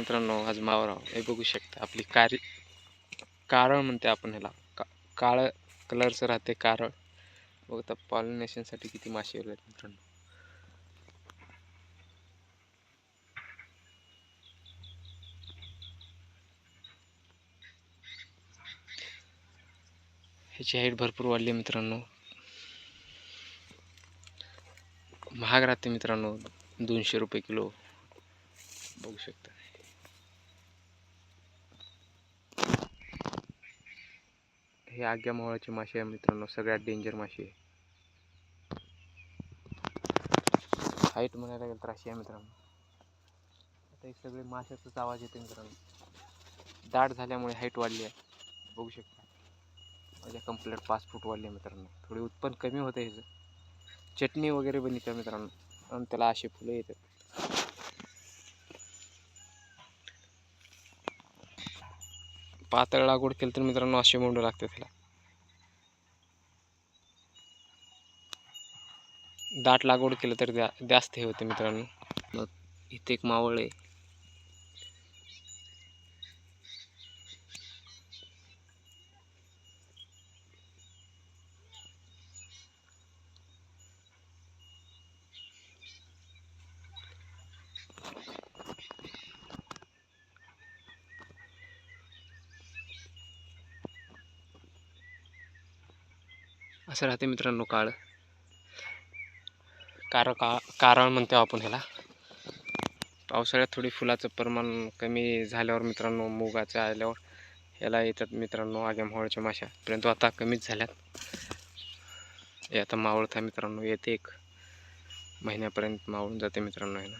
मित्रांनो आज मावराव हे बघू शकता आपली कारी कारळ म्हणते आपण ह्याला. का काळं कलरचं राहते कारळ बघता पॉलिनेशनसाठी किती मासे आहेत मित्रांनो. ह्याची हाईट भरपूर वाढली मित्रांनो. महाग राहते मित्रांनो दोनशे रुपये किलो. बघू शकता. हे आग्या मावळाची मासे आहे मित्रांनो सगळ्यात डेंजर मासे आहे. हाईट म्हणायला गेलं तर अशी आहे मित्रांनो. आता हे सगळे माशाचाच आवाज येते मित्रांनो. दाट झाल्यामुळे हाईट वाढली आहे. बघू शकता. माझ्या कंप्लीट पाच फूट वाढली आहे मित्रांनो. थोडी उत्पन्न कमी होतं ह्याचं. चटणी वगैरे बनवते मित्रांनो. आणि त्याला अशी फुलं येतात. पातळ लागवड केली तर मित्रांनो असे मोंडू लागते त्याला दाट लागवड केलं तर द्या जास्त हे होते मित्रांनो. मग इथे एक मावळ आहे. असं राहते मित्रांनो काळ. कार का कारळ म्हणतो आपण ह्याला. पावसाळ्यात थोडी फुलाचं प्रमाण कमी झाल्यावर मित्रांनो मुगाच्या आल्यावर ह्याला येतात मित्रांनो आग्या मावळच्या माशा परंतु आता कमीच झाल्यात. हे आता मावळता मित्रांनो येते एक. महिन्यापर्यंत मावळून जाते मित्रांनो ह्याला.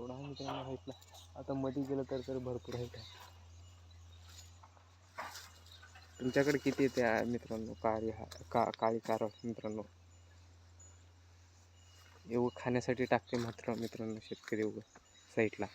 एवढा आहे मित्रांनो हाईटला आता मध्ये गेलं तर तर भरपूर हाईट आहे तुमच्याकडे किती येते मित्रांनो काळी हा का काळी कार मित्रांनो? एवढं खाण्यासाठी टाकते मात्र मित्रांनो शेतकरी एवढं साईडला